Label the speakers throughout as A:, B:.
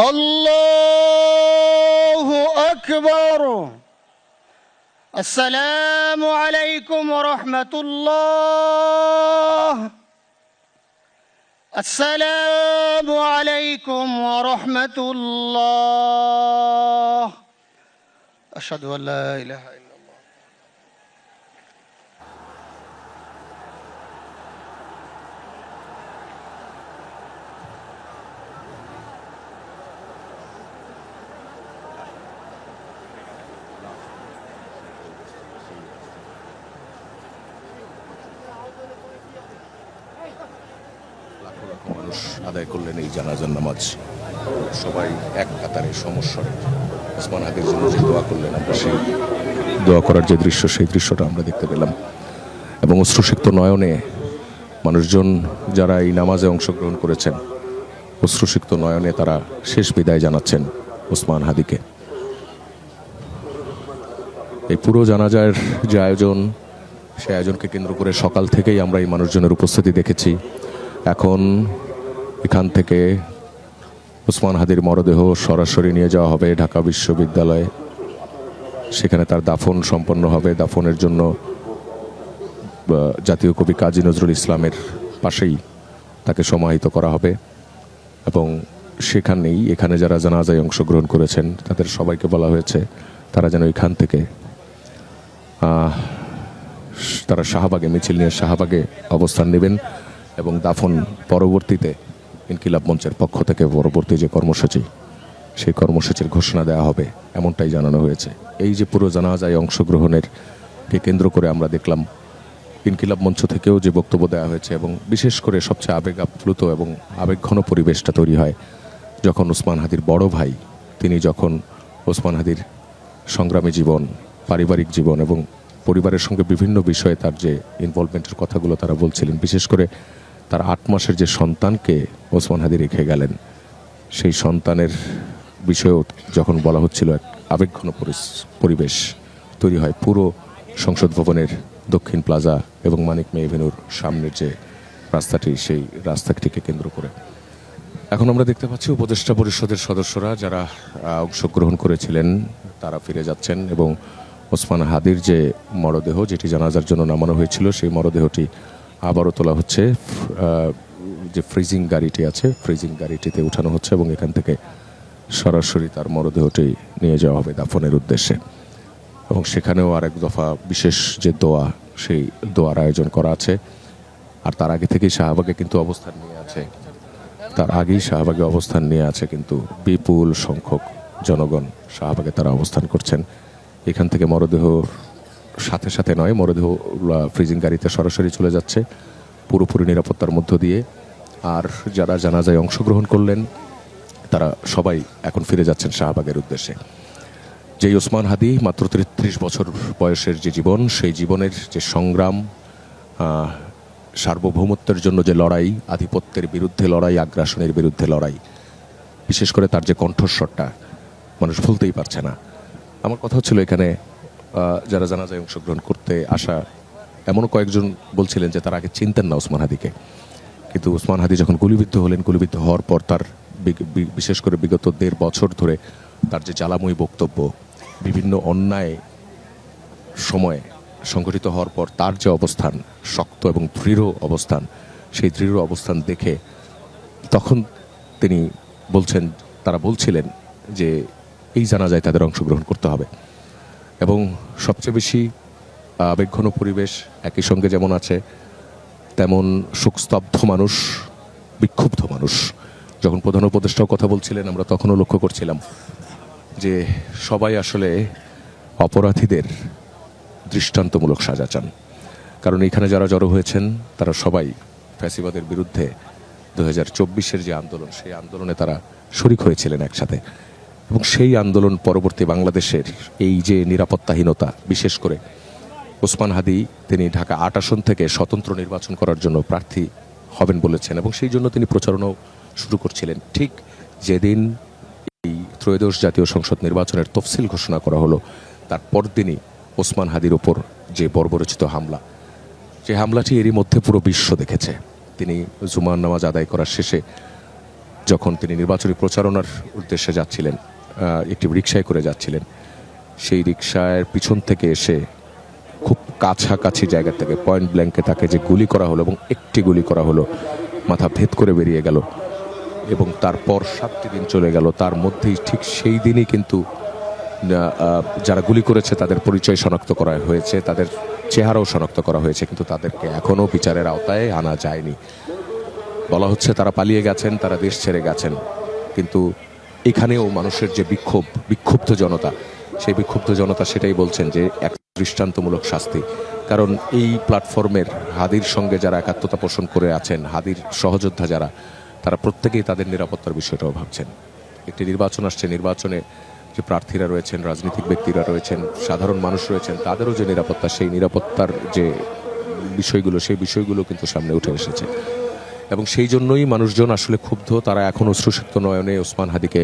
A: الله أكبر. السلام عليكم ورحمة الله. السلام عليكم ورحمة الله. أشهد أن لا إله إلا
B: লক্ষ মানুষ আদায় করলেন এই জানাজার নামাজ। সবাই এক কাতারে সমস্যারে ওসমান হাদির জন্য যে দোয়া করলেন আমরা সেই দোয়া করার যে দৃশ্য, সেই দৃশ্যটা আমরা দেখতে পেলাম। এবং অশ্রুসিক্ত নয়নে মানুষজন যারা এই নামাজে অংশগ্রহণ করেছেন, অশ্রুসিক্ত নয়নে তারা শেষ বিদায় জানাচ্ছেন ওসমান হাদিকে। এই পুরো জানাজার যে আয়োজন, সে আয়োজনকে কেন্দ্র করে সকাল থেকেই আমরা এই মানুষজনের উপস্থিতি দেখেছি। এখন এখান থেকে ওসমান হাদির মরদেহ সরাসরি নিয়ে যাওয়া হবে ঢাকা বিশ্ববিদ্যালয়ে। সেখানে তার দাফন সম্পন্ন হবে। দাফনের জন্য জাতীয় কবি কাজী নজরুল ইসলামের পাশেই তাকে সমাহিত করা হবে। এবং সেখানেই, এখানে যারা জানাজায় অংশগ্রহণ করেছেন, তাদের সবাইকে বলা হয়েছে, তারা যেন এখান থেকে তারা শাহবাগে, মিছিল নিয়ে শাহবাগে অবস্থান নেবেন। এবং দাফন পরবর্তীতে ইনকিলাব মঞ্চের পক্ষ থেকে পরবর্তী যে কর্মসূচি, সেই কর্মসূচির ঘোষণা দেওয়া হবে, এমনটাই জানানো হয়েছে। এই যে পুরো জানাজায় অংশগ্রহণের কে কেন্দ্র করে আমরা দেখলাম, ইনকিলাব মঞ্চ থেকেও যে বক্তব্য দেওয়া হয়েছে এবং বিশেষ করে সবচেয়ে আবেগ আপ্লুত এবং আবেগঘন পরিবেশটা তৈরি হয় যখন ওসমান হাদির বড় ভাই, তিনি যখন ওসমান হাদির সংগ্রামী জীবন, পারিবারিক জীবন এবং পরিবারের সঙ্গে বিভিন্ন বিষয়ে তার যে ইনভলভমেন্টের কথাগুলো তারা বলছিলেন, বিশেষ করে তার আট মাসের যে সন্তানকে ওসমান হাদি রেখে গেলেন, সেই সন্তানের বিষয়েও যখন বলা হচ্ছিল এক আবেগঘন পরিবেশ তৈরি হয় পুরো সংসদ ভবনের দক্ষিণ প্লাজা এবং মানিক মে এভিনিউর সামনের যে রাস্তাটি, সেই রাস্তাটিকে কেন্দ্র করে। এখন আমরা দেখতে পাচ্ছি উপদেষ্টা পরিষদের সদস্যরা যারা অংশগ্রহণ করেছিলেন, তারা ফিরে যাচ্ছেন এবং ওসমান হাদির যে মরদেহ, যেটি জানাজার জন্য নামানো হয়েছিল, সেই মরদেহটি আবারও তোলা হচ্ছে যে ফ্রিজিং গাড়িটি আছে ফ্রিজিং গাড়িটিতে উঠানো হচ্ছে এবং এখান থেকে সরাসরি তার মরদেহটি নিয়ে যাওয়া হবে দাফনের উদ্দেশ্যে। এবং সেখানেও আরেক দফা বিশেষ যে দোয়া, সেই দোয়ার আয়োজন করা আছে। আর তার আগে থেকেই শাহবাগে কিন্তু অবস্থান নিয়ে আছে। তার আগেই শাহবাগে অবস্থান নিয়ে আছে কিন্তু বিপুল সংখ্যক জনগণ শাহবাগে তারা অবস্থান করছেন। এখান থেকে মরদেহ সাথে সাথে নয়, মরদেহ ফ্রিজিং গাড়িতে সরাসরি চলে যাচ্ছে পুরোপুরি নিরাপত্তার মধ্য দিয়ে। আর যারা জানাজায় অংশগ্রহণ করলেন, তারা সবাই এখন ফিরে যাচ্ছেন শাহবাগের উদ্দেশ্যে। যেই ওসমান হাদি মাত্র তেত্রিশ বছর বয়সের যে জীবন, সেই জীবনের যে সংগ্রাম সার্বভৌমত্বের জন্য যে লড়াই, আধিপত্যের বিরুদ্ধে লড়াই, আগ্রাসনের বিরুদ্ধে লড়াই, বিশেষ করে তার যে কণ্ঠস্বরটা, মানুষ ভুলতেই পারছে না। আমার কথা হচ্ছিল এখানে যারা জানাজায় অংশগ্রহণ করতে আসা, এমনও কয়েকজন বলছিলেন যে তারা আগে চিনতেন না ওসমান হাদিকে। কিন্তু ওসমান হাদি যখন গুলিবিদ্ধ হলেন, গুলিবিদ্ধ হওয়ার পর তার বিশেষ করে বিগত দেড় বছর ধরে তার যে জ্বালাময়ী বক্তব্য, বিভিন্ন অন্যায় সময়ে সংগঠিত হওয়ার পর তার যে অবস্থান, শক্ত এবং দৃঢ় অবস্থান, সেই দৃঢ় অবস্থান দেখে তখন তিনি বলছেন, তারা বলছিলেন যে এই জানাজায় তাদের অংশগ্রহণ করতে হবে। এবং সবচেয়ে বেশি আবেগঘন পরিবেশ একই সঙ্গে যেমন আছে, তেমন শোকস্তব্ধ মানুষ, বিক্ষুব্ধ মানুষ। যখন প্রধান উপদেষ্টাও কথা বলছিলেন, আমরা তখনও লক্ষ্য করছিলাম যে সবাই আসলে অপরাধীদের দৃষ্টান্তমূলক সাজা চান। কারণ এখানে যারা জড়ো হয়েছেন, তারা সবাই ফ্যাসিবাদের বিরুদ্ধে দু হাজার চব্বিশের যে আন্দোলন, সেই আন্দোলনে তারা শরিক হয়েছিলেন একসাথে। এবং সেই আন্দোলন পরবর্তী বাংলাদেশের এই যে নিরাপত্তাহীনতা, বিশেষ করে ওসমান হাদি, তিনি ঢাকা আট আসন থেকে স্বতন্ত্র নির্বাচন করার জন্য প্রার্থী হবেন বলেছেন এবং সেই জন্য তিনি প্রচারণাও শুরু করছিলেন। ঠিক যেদিন এই ত্রয়োদশ জাতীয় সংসদ নির্বাচনের তফসিল ঘোষণা করা হলো, তার পরদিনই ওসমান হাদির ওপর যে বর্বরচিত হামলা যে হামলাটি এরই মধ্যে পুরো বিশ্ব দেখেছে। তিনি জুমার নামাজ আদায় করার শেষে যখন তিনি নির্বাচনী প্রচারণার উদ্দেশ্যে যাচ্ছিলেন একটি রিক্সায় করে যাচ্ছিলেন। সেই রিক্সার পিছন থেকে এসে খুব কাছাকাছি জায়গা থেকে পয়েন্ট ব্ল্যাঙ্কে তাকে যে গুলি করা হলো এবং একটি গুলি করা হলো, মাথা ভেদ করে বেরিয়ে গেল এবং তারপর সাতটি দিন চলে গেল। তার মধ্যেই ঠিক সেই দিনই কিন্তু যারা গুলি করেছে তাদের পরিচয় শনাক্ত করা হয়েছে, তাদের চেহারাও শনাক্ত করা হয়েছে, কিন্তু তাদেরকে এখনও বিচারের আওতায় আনা যায়নি। বলা হচ্ছে তারা পালিয়ে গেছেন, তারা দেশ ছেড়ে গেছেন, কিন্তু এখানেও মানুষের যে বিক্ষোভ, বিক্ষুব্ধ জনতা, সেই বিক্ষুব্ধ জনতা সেটাই বলছেন যে এক দৃষ্টান্তমূলক শাস্তি। কারণ এই প্ল্যাটফর্মের হাদির সঙ্গে যারা একাত্মতা পোষণ করে আছেন, হাদির সহযোদ্ধা যারা, তারা প্রত্যেকেই তাদের নিরাপত্তার বিষয়টাও ভাবছেন। একটি নির্বাচন আসছে, নির্বাচনে যে প্রার্থীরা রয়েছেন, রাজনৈতিক ব্যক্তিরা রয়েছেন, সাধারণ মানুষ রয়েছেন, তাদেরও যে নিরাপত্তা, সেই নিরাপত্তার যে বিষয়গুলো, সেই বিষয়গুলো কিন্তু সামনে উঠে এসেছে। এবং সেই জন্যই মানুষজন আসলে ক্ষুব্ধ। তারা এখন অশ্রুসিক্ত নয়নে ওসমান হাদিকে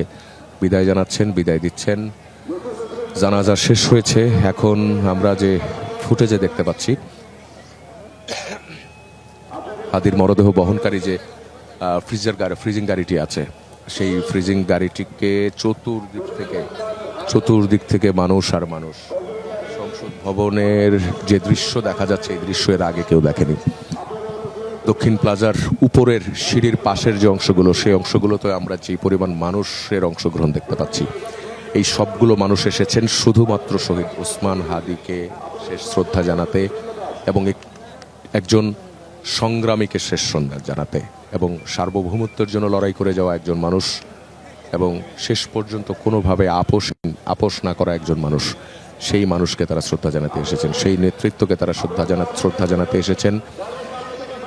B: বিদায় জানাচ্ছেন, বিদায় দিচ্ছেন। জানাজা শেষ হয়েছে। এখন আমরা যে ফুটেজে দেখতে পাচ্ছি, হাদির মরদেহ বহনকারী যে ফ্রিজার গাড়ি, ফ্রিজিং গাড়িটি আছে, সেই ফ্রিজিং গাড়িটিকে চতুর্দিক থেকে চতুর্দিক থেকে মানুষ আর মানুষ সংসদ ভবনের যে দৃশ্য দেখা যাচ্ছে, এই দৃশ্য এর আগে কেউ দেখেনি। দক্ষিণ প্লাজার উপরের সিঁড়ির পাশের যে অংশগুলো, সেই অংশগুলোতে আমরা যে পরিমাণ মানুষের অংশগ্রহণ দেখতে পাচ্ছি, এই সবগুলো মানুষ এসেছেন শুধুমাত্র শহীদ ওসমান হাদিকে শেষ শ্রদ্ধা জানাতে এবং এক- একজন সংগ্রামীকে শেষ শ্রদ্ধা জানাতে এবং সার্বভৌমত্বের জন্য লড়াই করে যাওয়া একজন মানুষ এবং শেষ পর্যন্ত কোনোভাবে আপোষ আপোষ না করা একজন মানুষ, সেই মানুষকে তারা শ্রদ্ধা জানাতে এসেছেন, সেই নেতৃত্বকে তারা শ্রদ্ধা জানা, শ্রদ্ধা জানাতে এসেছেন।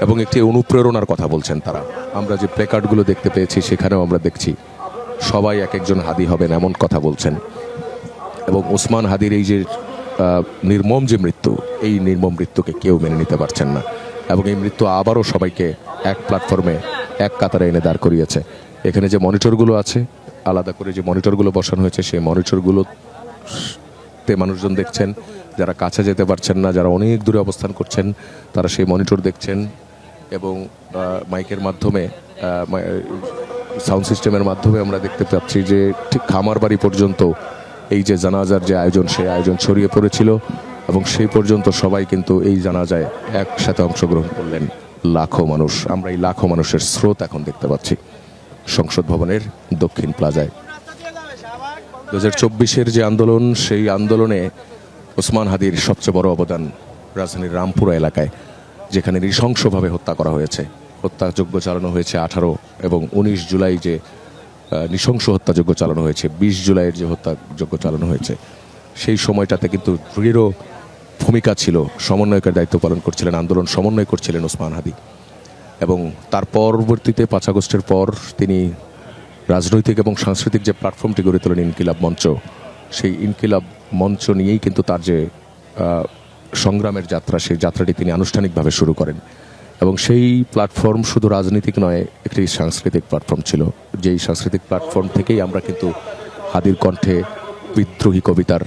B: এবং একটি অনুপ্রেরণার কথা বলছেন তারা। আমরা যে প্লেকার্ডগুলো দেখতে পেয়েছি, সেখানেও আমরা দেখছি সবাই এক একজন হাদি হবেন এমন কথা বলছেন। এবং ওসমান হাদির এই যে নির্মম যে মৃত্যু, এই নির্মম মৃত্যুকে কেউ মেনে নিতে পারছেন না। এবং এই মৃত্যু আবারও সবাইকে এক প্ল্যাটফর্মে, এক কাতারে এনে দাঁড় করিয়েছে। এখানে যে মনিটরগুলো আছে, আলাদা করে যে মনিটরগুলো বসানো হয়েছে, সেই মনিটরগুলো তে মানুষজন দেখছেন। যারা কাছে যেতে পারছেন না, যারা অনেক দূরে অবস্থান করছেন, তারা সেই মনিটর দেখছেন। এবং মাইকের মাধ্যমে সাউন্ড সিস্টেমের মাধ্যমে আমরা দেখতে পাচ্ছি যে ঠিক খামার বাড়ি পর্যন্ত এই যে জানাজার যে আয়োজন, সেই আয়োজন ছড়িয়ে পড়েছিল এবং সেই পর্যন্ত সবাই কিন্তু এই জানাজায় একসাথে অংশগ্রহণ করলেন লাখো মানুষ। আমরা এই লাখো মানুষের স্রোত এখন দেখতে পাচ্ছি সংসদ ভবনের দক্ষিণ প্লাজায়। দু হাজার চব্বিশের যে আন্দোলন, সেই আন্দোলনে ওসমান হাদির সবচেয়ে বড় অবদান রাজধানীর রামপুরা এলাকায়। যেখানে নৃশংসভাবে হত্যা করা হয়েছে। হত্যাযজ্ঞ চালানো হয়েছে আঠারো এবং উনিশ জুলাই যে নৃশংস হত্যাযজ্ঞ চালানো হয়েছে, বিশ জুলাইয়ের যে হত্যাযজ্ঞ চালানো হয়েছে। সেই সময়টাতে কিন্তু দৃঢ় ভূমিকা ছিল, সমন্বয়কের দায়িত্ব পালন করছিলেন, আন্দোলন সমন্বয় করছিলেন ওসমান হাদি। এবং তার পরবর্তীতে পাঁচ আগস্টের পর তিনি রাজনৈতিক এবং সাংস্কৃতিক যে প্ল্যাটফর্মটি গড়ে তোলেন ইনকিলাব মঞ্চ, সেই ইনকিলাব মঞ্চ নিয়েই কিন্তু তার যে সংগ্রামের যাত্রা, সেই যাত্রাটি তিনি আনুষ্ঠানিকভাবে শুরু করেন। এবং সেই প্ল্যাটফর্ম শুধু রাজনৈতিক নয়, একটি সাংস্কৃতিক প্ল্যাটফর্ম ছিল। যেই সাংস্কৃতিক প্ল্যাটফর্ম থেকেই আমরা কিন্তু হাদির কণ্ঠে বিদ্রোহী কবিতার